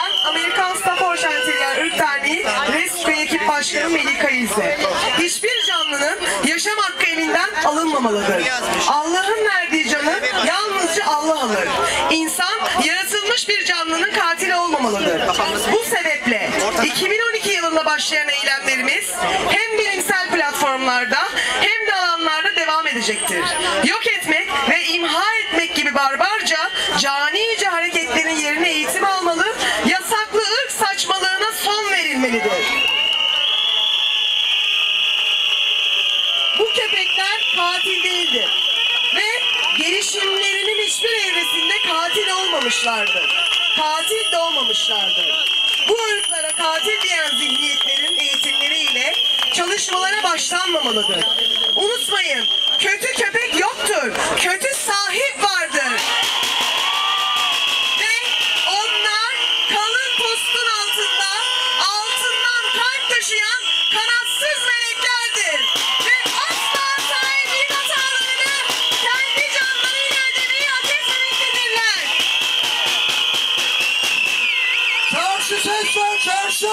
Ben Amerikan Staffordshire Terrier Irk Derneği Rescue Ekip Başkanı Melika İlse. Hiçbir canlının yaşam hakkı elinden alınmamalıdır. Allah'ın verdiği canı yalnızca Allah alır. İnsan yaratılmış bir canlının katili olmamalıdır. Bu sebeple 2012 yılında başlayan eylemlerimiz hem bilimsel platformlarda hem de alanlarda devam edecektir. Yok etmek ve imha etmek gibi barbarca, canice son verilmelidir. Bu köpekler katil değildir ve gelişimlerinin hiçbir evresinde katil olmamışlardır. Katil de olmamışlardır. Bu ırklara katil diyen zihniyetlerin eğitimleriyle çalışmalara başlanmamalıdır. Unutmayın, taşıyan kanatsız meleklerdir. Ve asla sahibinin hatalarını kendi canlarıyla ödemeyi hak etmemektedirler. Çarşı ses ver çarşı.